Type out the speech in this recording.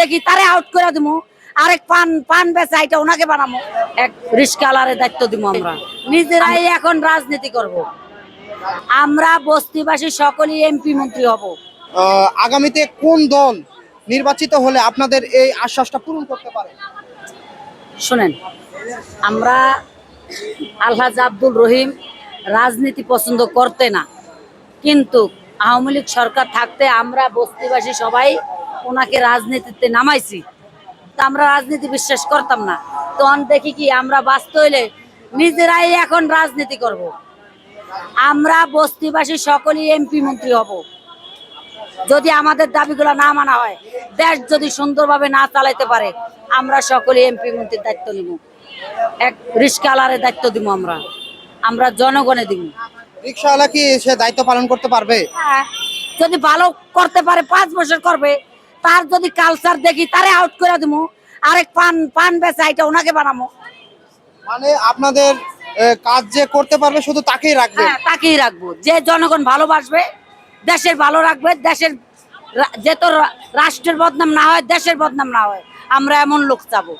দেখি তারে আউট করে দিমু। আরেক পান পান বেচা এটা ওনাকে বানামো। এক রিস্কালারে দায়িত্ব দিব আমরা। নিজেরাই এখন রাজনীতি করব। আমরা বস্তিবাসী সকলেই এমপি মন্ত্রী হব। আগামীতে কোন দল নির্বাচিত হলে আপনাদের এই আশ্বাসটা পূরণ করতে পারে? শোনেন আমরা আলহাজ আব্দুল রহিম রাজনীতি পছন্দ করতে না। কিন্তু আওয়ামী লীগ সরকার থাকতে আমরা বস্তিবাসী সবাই ওনাকে রাজনীতিতে নামাইছি। তা আমরা রাজনীতি বিশ্বাস করতাম না। তখন দেখি কি আমরা বাঁচতে হইলে নিজেরাই এখন রাজনীতি করব। আমরা বস্তিবাসী সকলেই এমপি মন্ত্রী হব। যদি আমাদের দাবিগুলো না মানা হয় দেশ যদি সুন্দরভাবে না চালাইতে পারে আমরা সকলে এমপি মন্ত্রীর দায়িত্ব নিব। এক রিস্কালারে দায়িত্ব দিব আমরা। আমরা জনগণে দিব। রিক্সাওয়ালা কি সে দায়িত্ব পালন করতে পারবে? হ্যাঁ, যদি ভালো করতে পারে পাঁচ বছর করবে তার যদি কালচার দেখি তারে আউট করে দিব আরেক পান পান বেচা এটা ওনাকে বানাবো মানে আপনাদের কাজ যে করতে পারবে শুধু তাকেই রাখবে? হ্যাঁ তাকেই রাখব। যে জনগণ ভালোবাসবে দেশের ভালো রাখবে দেশের যে তো রাষ্ট্রের বদনাম না হয় দেশের বদনাম না হয় আমরা এমন লোক চাবো।